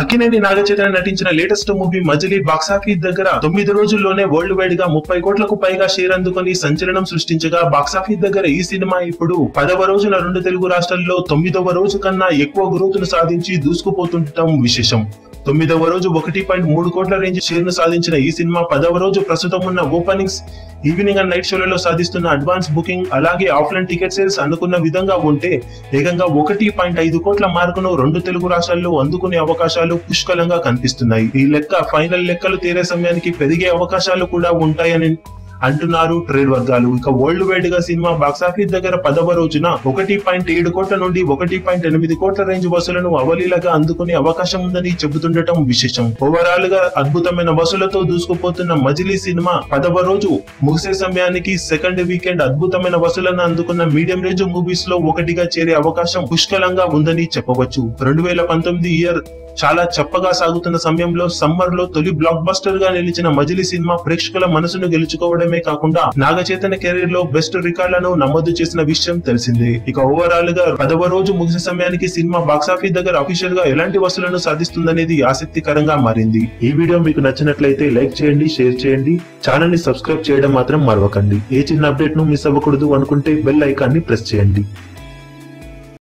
అక్కినేని నాగచైతన్య నటించిన latest movie మజిలీ box office దగ్గర తొమ్మిది రోజుల్లోనే వరల్డ్ వైడ్గా ముప్పై కోట్లకు పైగా షేర్ అందుకుని సంచలనం సృష్టించగా బాక్సాఫీస్ దగ్గర ఈ సినిమా ఇప్పుడు పదవ రోజున రెండు తెలుగు రాష్ట్రాల్లో తొమ్మిదవ రోజు కన్నా ఎక్కువ గ్రోత్ను సాధించి దూసుకుపోతుండటం విశేషం. తొమ్మిదవ రోజు ఒకటి పాయింట్ మూడు కోట్ల రేంజ్ షేర్ను సాధించిన ఈ సినిమా పదవ రోజు ప్రస్తుతం ఉన్న ఓపెనింగ్స్ ఈవినింగ్ అండ్ నైట్ షోలలో సాధిస్తున్న అడ్వాన్స్ బుకింగ్ అలాగే ఆఫ్లైన్ టికెట్ సేల్స్ అనుకున్న విధంగా ఉంటే ఏకంగా ఒకటి పాయింట్ ఐదు కోట్ల మార్కును రెండు తెలుగు రాష్ట్రాల్లో అందుకునే అవకాశాలు పుష్కలంగా కనిపిస్తున్నాయి. ఈ లెక్క ఫైనల్ లెక్కలు తీరే సమయానికి పెరిగే అవకాశాలు కూడా ఉంటాయని అంటున్నారు ట్రేడ్ వర్గాలు. ఇక వరల్డ్ వైడ్గా సినిమా బాక్సాఫీస్ దగ్గర పదవ రోజున ఒకటి పాయింట్ ఏడు కోట్ల నుండి ఒకటి పాయింట్ ఎనిమిది కోట్ల రేంజ్ వసూలను అవలీలగా అందుకునే అవకాశం ఉందని చెబుతుండటం విశేషం. ఓవరాల్గా అద్భుతమైన వసూలతో దూసుకుపోతున్న మజిలీ సినిమా పదవ రోజు ముగిసే సమయానికి సెకండ్ వీకెండ్ అద్భుతమైన వసూలను అందుకున్న మీడియం రేంజ్ మూవీస్లో ఒకటిగా చేరే అవకాశం పుష్కలంగా ఉందని చెప్పవచ్చు. రెండు వేల పంతొమ్మిది ఇయర్ చాలా చప్పగా సాగుతున్న సమయంలో సమ్మర్లో తొలి బ్లాక్ బస్టర్గా నిలిచిన మజిలీ సినిమా ప్రేక్షకుల మనసును గెలుచుకోవడమే కాకుండా నాగచైతన్య కెరీర్లో బెస్ట్ రికార్డులను నమోదు చేసిన విషయం తెలిసింది. ఇక ఓవరాల్గా పదవ రోజు ముగిసే సమయానికి సినిమా బాక్సాఫీస్ దగ్గర అఫీషియల్గా ఎలాంటి వసూలను సాధిస్తుందనేది ఆసక్తికరంగా మారింది. ఈ వీడియో మీకు నచ్చినట్లయితే లైక్ చేయండి షేర్ చేయండి. ఛానల్ని సబ్స్క్రైబ్ చేయడం మాత్రం మరవకండి. ఏ చిన్న అప్డేట్ను మిస్ అవ్వకూడదు అనుకుంటే బెల్ ఐకాన్ని ప్రెస్ చేయండి.